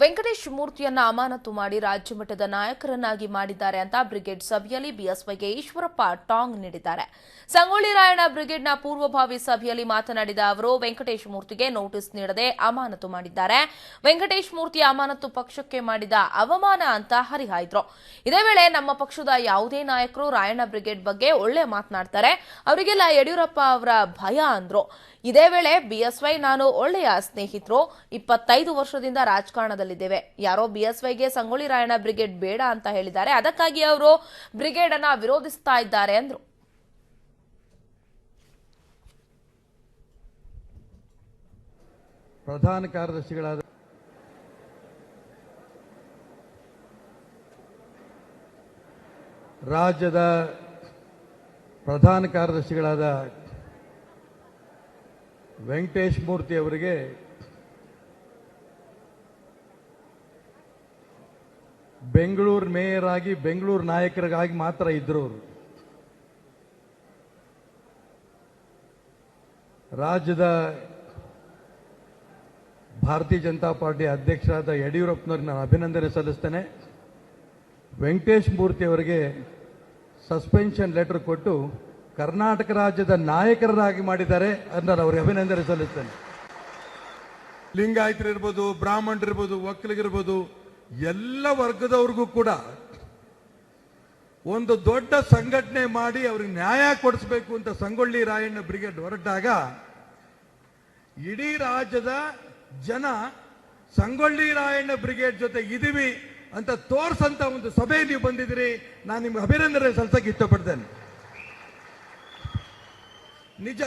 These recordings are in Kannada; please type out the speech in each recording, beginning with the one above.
ವೆಂಕಟೇಶ್ ಮೂರ್ತಿಯನ್ನ ಅಮಾನತು ಮಾಡಿ ರಾಜ್ಯ ಮಟ್ಟದ ನಾಯಕರನ್ನಾಗಿ ಮಾಡಿದ್ದಾರೆ ಅಂತ ಬ್ರಿಗೇಡ್ ಸಭೆಯಲ್ಲಿ ಬಿಎಸ್ವೈಗೆ ಈಶ್ವರಪ್ಪ ಟಾಂಗ್ ನೀಡಿದ್ದಾರೆ. ಸಂಗೊಳ್ಳಿ ರಾಯಣ್ಣ ಬ್ರಿಗೇಡ್ನ ಪೂರ್ವಭಾವಿ ಸಭೆಯಲ್ಲಿ ಮಾತನಾಡಿದ ಅವರು, ವೆಂಕಟೇಶ್ ಮೂರ್ತಿಗೆ ನೋಟಿಸ್ ನೀಡದೆ ಅಮಾನತು ಮಾಡಿದ್ದಾರೆ. ವೆಂಕಟೇಶ್ ಮೂರ್ತಿ ಅಮಾನತು ಪಕ್ಷಕ್ಕೆ ಮಾಡಿದ ಅವಮಾನ ಅಂತ ಹರಿಹಾಯ್ದ್ರು. ಇದೇ ವೇಳೆ ನಮ್ಮ ಪಕ್ಷದ ಯಾವುದೇ ನಾಯಕರು ರಾಯಣ್ಣ ಬ್ರಿಗೇಡ್ ಬಗ್ಗೆ ಒಳ್ಳೆ ಮಾತನಾಡ್ತಾರೆ. ಅವರಿಗೆಲ್ಲ ಯಡಿಯೂರಪ್ಪ ಅವರ ಭಯ ಅಂದ್ರು. ಇದೇ ವೇಳೆ ಬಿಎಸ್ವೈ ನಾನು ಒಳ್ಳೆಯ ಸ್ನೇಹಿತರು. ಇಪ್ಪತ್ತೈದು ವರ್ಷದಿಂದ ರಾಜಕಾರಣದಲ್ಲಿದ್ದೇವೆ ಯಾರೋ ಬಿಎಸ್ವೈಗೆ ಸಂಗೊಳ್ಳಿ ರಾಯಣ್ಣ ಬ್ರಿಗೇಡ್ ಬೇಡ ಅಂತ ಹೇಳಿದ್ದಾರೆ. ಅದಕ್ಕಾಗಿ ಅವರು ಬ್ರಿಗೇಡ್ ಅನ್ನ ವಿರೋಧಿಸ್ತಾ ಇದ್ದಾರೆ ಅಂದ್ರು. ಪ್ರಧಾನ ಕಾರ್ಯದರ್ಶಿಗಳಾದ ರಾಜ್ಯದ ಪ್ರಧಾನ ಕಾರ್ಯದರ್ಶಿಗಳಾದ ವೆಂಕಟೇಶ್ ಮೂರ್ತಿ ಅವರಿಗೆ ಬೆಂಗಳೂರು ಮೇಯರ್ ಆಗಿ ಬೆಂಗಳೂರು ನಾಯಕರಿಗಾಗಿ ಮಾತ್ರ ಇದ್ರು ಅವರು ರಾಜ್ಯದ ಭಾರತೀಯ ಜನತಾ ಪಾರ್ಟಿ ಅಧ್ಯಕ್ಷರಾದ ಯಡಿಯೂರಪ್ಪನವ್ರಿಗೆ ನಾನು ಅಭಿನಂದನೆ ಸಲ್ಲಿಸ್ತೇನೆ. ವೆಂಕಟೇಶ್ ಮೂರ್ತಿ ಅವರಿಗೆ ಸಸ್ಪೆನ್ಷನ್ ಲೆಟರ್ ಕೊಟ್ಟು ಕರ್ನಾಟಕ ರಾಜ್ಯದ ನಾಯಕರಾಗಿ ಮಾಡಿದ್ದಾರೆ ಅಂತ ನಾನು ಅವ್ರಿಗೆ ಅಭಿನಂದನೆ ಸಲ್ಲಿಸ್ತೇನೆ. ಲಿಂಗಾಯತರಿರ್ಬೋದು ಬ್ರಾಹ್ಮಣರಿರ್ಬೋದು ಒಕ್ಕಲಿಗರಿರ್ಬೋದು ಎಲ್ಲ ವರ್ಗದವ್ರಿಗೂ ಕೂಡ ಒಂದು ದೊಡ್ಡ ಸಂಘಟನೆ ಮಾಡಿ ಅವ್ರಿಗೆ ನ್ಯಾಯ ಕೊಡಿಸ್ಬೇಕು ಅಂತ ಸಂಗೊಳ್ಳಿ ರಾಯಣ್ಣ ಬ್ರಿಗೇಡ್ ಹೊರಟಾಗ ಇಡೀ ರಾಜ್ಯದ ಜನ ಸಂಗೊಳ್ಳಿ ರಾಯಣ್ಣ ಬ್ರಿಗೇಡ್ ಜೊತೆ ಇದೀವಿ ಅಂತ ತೋರ್ಸಂತ ಒಂದು ಸಭೆ ನೀವು ಬಂದಿದ್ದೀರಿ. ನಾನು ನಿಮ್ಗೆ ಅಭಿನಂದನೆ ಸಲ್ಸಕ್ಕೆ ಇಷ್ಟಪಡ್ತೇನೆ. ನಿಜ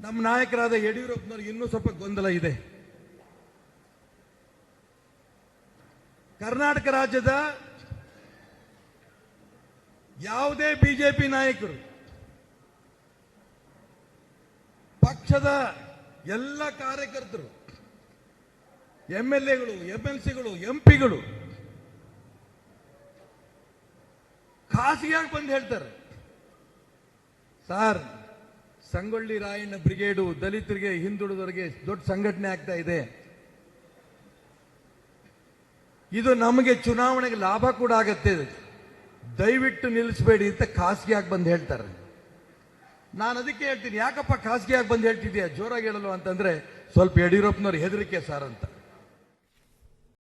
ನಮ್ಮ ನಾಯಕರಾದ ಯಡಿಯೂರಪ್ಪನವ್ರಿಗೆ ಇನ್ನೂ ಸ್ವಲ್ಪ ಗೊಂದಲ ಇದೆ. ಕರ್ನಾಟಕ ರಾಜ್ಯದ ಯಾವುದೇ ಬಿಜೆಪಿ ನಾಯಕರು ಪಕ್ಷದ ಎಲ್ಲ ಕಾರ್ಯಕರ್ತರು, ಎಂ ಎಲ್ ಎಗಳು ಎಲ್ ಸಿಗಳು, ಎಂ ಪಿಗಳು ಖಾಸಗಿಯಾಗಿ ಬಂದು ಹೇಳ್ತಾರೆ, ಸಾರ್, ಸಂಗೊಳ್ಳಿ ರಾಯಣ್ಣ ಬ್ರಿಗೇಡು ದಲಿತರಿಗೆ ಹಿಂದುಳಿದವರಿಗೆ ದೊಡ್ಡ ಸಂಘಟನೆ ಆಗ್ತಾ ಇದೆ. ಇದು ನಮಗೆ ಚುನಾವಣೆಗೆ ಲಾಭ ಕೂಡ ಆಗತ್ತೆ. ದಯವಿಟ್ಟು ನಿಲ್ಲಿಸಬೇಡಿ ಅಂತ ಖಾಸಗಿಯಾಗಿ ಬಂದು ಹೇಳ್ತಾರೆ. ನಾನು ಅದಕ್ಕೆ ಹೇಳ್ತೀನಿ, ಯಾಕಪ್ಪ ಖಾಸಗಿಯಾಗಿ ಬಂದು ಹೇಳ್ತಿದ್ಯಾ ಜೋರಾಗಿ ಹೇಳಲು ಅಂತಂದ್ರೆ ಸ್ವಲ್ಪ ಯಡಿಯೂರಪ್ಪನವ್ರ ಹೆದರಿಕೆ ಸರ್ ಅಂತ.